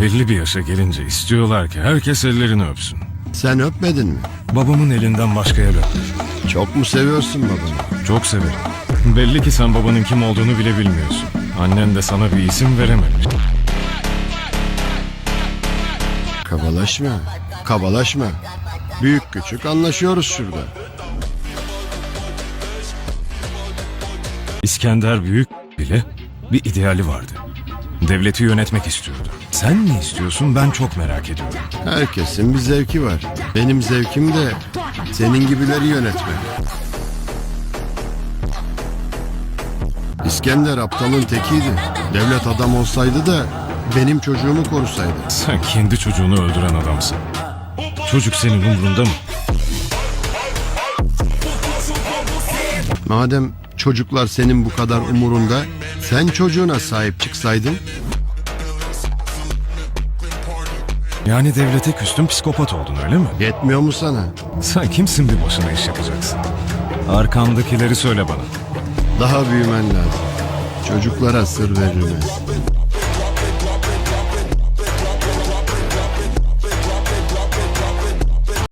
Belli bir yaşa gelince istiyorlar ki herkes ellerini öpsün. Sen öpmedin mi? Babamın elinden başka el. Çok mu seviyorsun babanı? Çok severim. Belli ki sen babanın kim olduğunu bile bilmiyorsun. Annen de sana bir isim verememiş. Kabalaşma. Kabalaşma. Büyük küçük anlaşıyoruz şurada. İskender Büyük bile bir ideali vardı. Devleti yönetmek istiyordu. Sen ne istiyorsun ben çok merak ediyorum. Herkesin bir zevki var. Benim zevkim de senin gibileri yönetmek. İskender aptalın tekiydi. Devlet adam olsaydı da benim çocuğumu korusaydı. Sen kendi çocuğunu öldüren adamsın. Çocuk senin umrunda mı? Madem çocuklar senin bu kadar umurunda, sen çocuğuna sahip çıksaydın, Yani devlete küstün psikopat oldun öyle mi? yetmiyor mu sana? Sen kimsin bir başına iş yapacaksın? Arkandakileri söyle bana. Daha büyümen lazım. Çocuklara sır verilmez.